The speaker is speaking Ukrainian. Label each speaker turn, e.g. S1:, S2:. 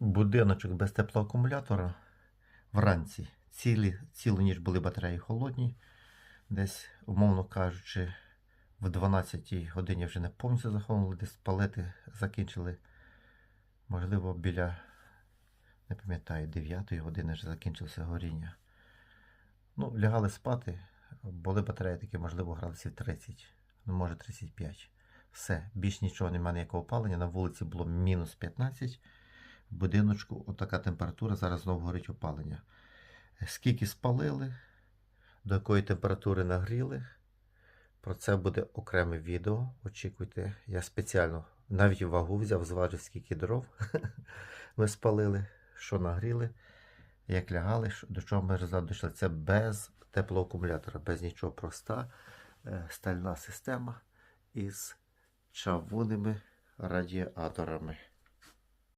S1: Будиночок без теплоакумулятора вранці. Цілі, цілу ніч були батареї холодні. Десь, умовно кажучи, в 12 годині вже не повністю захоплили, десь палети закінчили. Можливо, біля, не пам'ятаю, 9 години вже закінчилося горіння. Ну, лягали спати, були батареї такі, можливо, градусів 30, ну може 35. Все, більш нічого немає ніякого опалення. На вулиці було мінус 15. Будиночку отака температура, зараз знову горить опалення. Скільки спалили, до якої температури нагріли. Про це буде окреме відео. Очікуйте. Я спеціально навіть вагу взяв, зважив, скільки дров ми спалили, що нагріли, як лягали, до чого ми дійшли. Це без теплоакумулятора, без нічого проста е, стальна система із чавунними радіаторами.